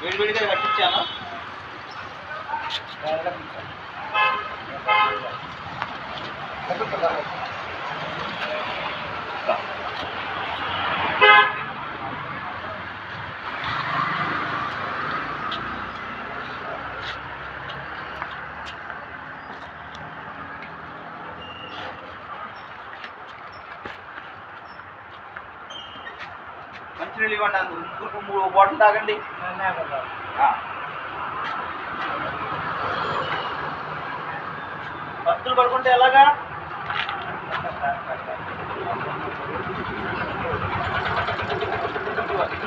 వేడివేడిగా కట్టించాను మంచినీళ్ళు ఇవ్వండి ముగ్గురు మూడు బాటిల్ తాగండి. భక్తులు పడుకుంటే ఎలాగా?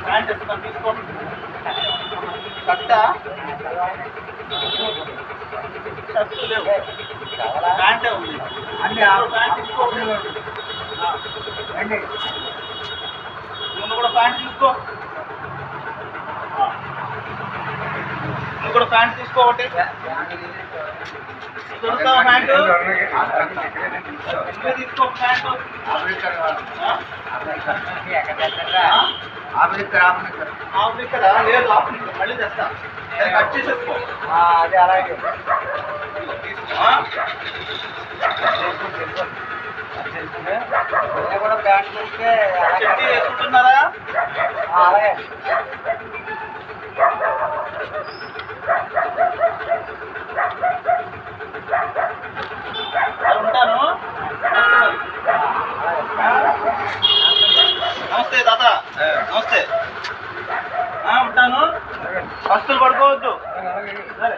ప్యాంట్ ఇస్తాను తీసుకో కట్ట? ప్యాంటే. ఉంది అన్ని ఆ- ప్యాంట్ తీసుకో ఆ. రండి. నువ్వు కూడా ప్యాంట్ తీసుకో. నువ్వు కూడా ప్యాంట్ తీసుకో ఒకటి. దొరుకుతావా ప్యాంటు? తీసుకో ప్యాంటు. ఆఫ్రికా లేదు ఆఫ్రికా. మళ్ళీ తెస్తా. సరే, కట్ చేసేసుకో. అది అలాగే. ఆ? నేను కూడా నమస్తే తాత నమస్తే ఉంటాను వస్తువులు పడుకోవద్దు సరే